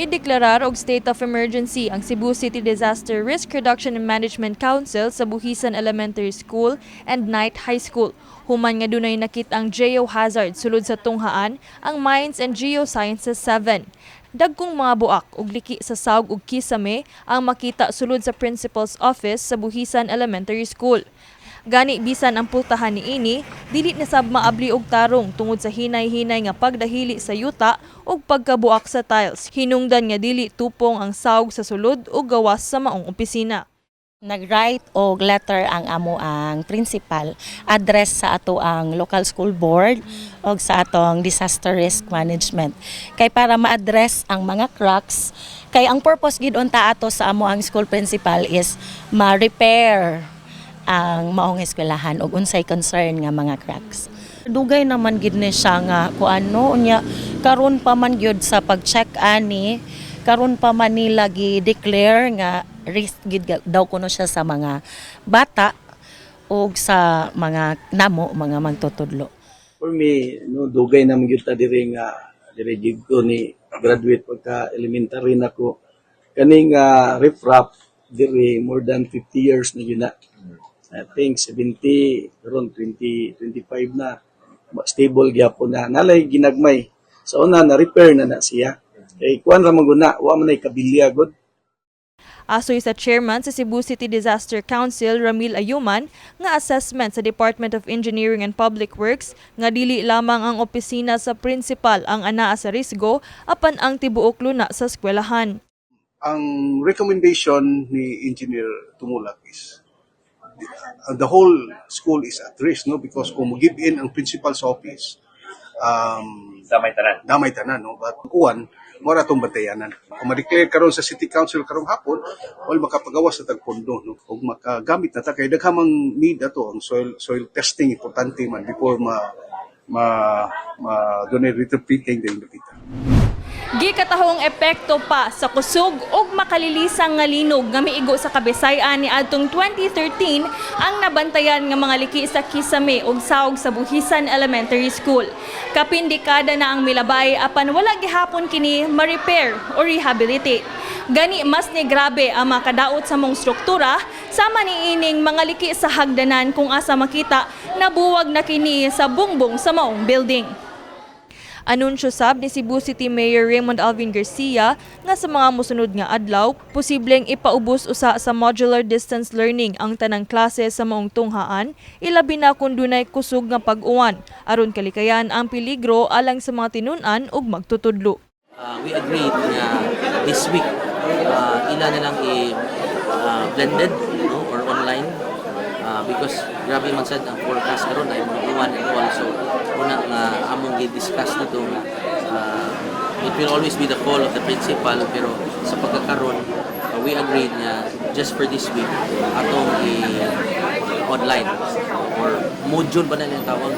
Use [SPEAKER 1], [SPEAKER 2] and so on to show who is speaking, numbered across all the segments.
[SPEAKER 1] Mideklarar og state of emergency ang Cebu City Disaster Risk Reduction and Management Council sa Buhisan Elementary School and Knight High School. Human nga dunay nakit ang geohazard sulod sa tunghaan ang Mines and Geosciences 7. Dagkong mga buak ug liki sa sawg ug kisame ang makita sulod sa principal's office sa Buhisan Elementary School. Gani bisan ang pultahan ni ini, dili na sab maabli og tarong tungod sa hinay-hinay nga pagdahili sa yuta ug pagkabuak sa tiles. Hinungdan nga dili tupong ang sawg sa sulod ug gawas sa maong opisina.
[SPEAKER 2] Nag-write og letter ang amo ang principal address sa ato ang local school board og sa atong disaster risk management kay para ma-address ang mga cracks kay ang purpose gid unta ato sa amo ang school principal is ma-repair ang maong eskwelahan ug unsay concern nga mga cracks dugay naman gid ni siya nga kuano unya karon pa man gyud sa pag-check ani karon pa man nila gi-declare nga risk gid daw kuno siya sa mga bata ug sa mga namo mga magtutudlo
[SPEAKER 3] For me, no, dugay na gyud ta diri nga diri jud ko ni graduate pagka elementary na ko. Kani nga riprap diri more than 50 years na yun na. I think 70, around 20, 25 na. Ma- Stable gyapon na. Nalay ginagmay. Sa una, na-repair na na siya. Kay kuan ra maguna, wa man ay kabilya god.
[SPEAKER 1] Asoy sa chairman sa Cebu City Disaster Council, Ramil Ayuman, nga assessment sa Department of Engineering and Public Works nga dili lamang ang opisina sa principal ang anaa sa risgo apan ang tibuok luna sa eskwelahan.
[SPEAKER 4] ang recommendation ni Engineer Tumulak is uh, the whole school is at risk no? Because kung give in ang principal's office um
[SPEAKER 5] Damay tanan.
[SPEAKER 4] damay tanan no? But kuan mo ra tong bantayanan. Kung ma-declare karon sa city council karong hapon wal makapagawas sa tagpondo no? Ug makagamit na ta kay daghamang need ato ang soil soil testing importante man before ma ma ma donate retrofitting din kita
[SPEAKER 1] Gikatahong epekto pa sa kusog ug makalilisang nga linog nga miigo sa Kabisayan ni adtong 2013 ang nabantayan nga mga liki sa Kisame ug Saog sa Buhisan Elementary School. Kapindikada na ang milabay apan wala gihapon kini ma-repair o rehabilitate. Gani mas ni grabe ang makadaot sa mong struktura sama ni mga liki sa hagdanan kung asa makita nabuwag na kini sa bungbong sa maong building. Anunsyo sab ni Cebu City Mayor Raymond Alvin Garcia nga sa mga musunod nga adlaw, posibleng ipaubos usa sa modular distance learning ang tanang klase sa maong tunghaan, ilabi na kung dunay kusog nga pag-uwan, aron kalikayan ang peligro alang sa mga tinun-an ug magtutudlo.
[SPEAKER 6] uh, we agreed na this week uh, ila na lang i uh, blended no or online uh, because grabe man sad ang forecast karon ay mga uwan and all so una nga among gi-discuss dito nga uh, it will always be the call of the principal pero sa pagkakaroon uh, we agreed na just for this week atong i online or module ba na yung tawag?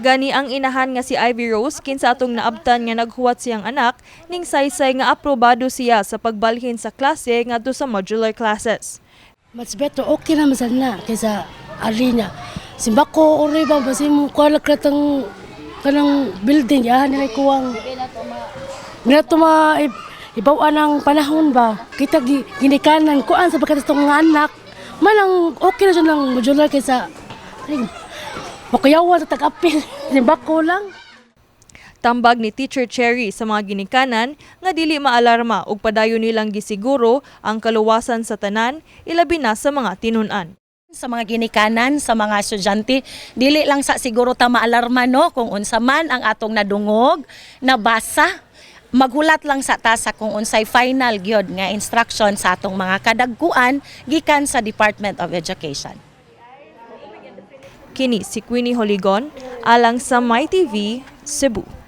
[SPEAKER 1] Gani ang inahan nga si Ivy Rose kinsa atong naabtan nga naghuwat siyang anak ning saysay nga aprobado siya sa pagbalhin sa klase ngadto sa modular classes.
[SPEAKER 7] Mas better okay na masal na kaysa ali niya. Simba ko ori ba basi mo ko katang kanang building ya nila kuwang. Nila to ma ibawan ang panahon ba. Kita gi, ginikanan ko an sa pagkatong nga anak. Manang okay na siya lang modular kaysa ay, Makayawa sa tag-apil. Simba ko lang.
[SPEAKER 1] Tambag ni Teacher Cherry sa mga ginikanan nga dili maalarma ug padayon nilang gisiguro ang kaluwasan sa tanan ilabi na sa mga tinun-an.
[SPEAKER 2] sa mga ginikanan sa mga estudyante dili lang sa siguro ta maalarma no kung unsa man ang atong nadungog nabasa maghulat lang sa ta sa kung unsay final gyud nga instruction sa atong mga kadagkuan gikan sa Department of Education
[SPEAKER 1] Kini si Queenie Holigon alang sa My TV Cebu.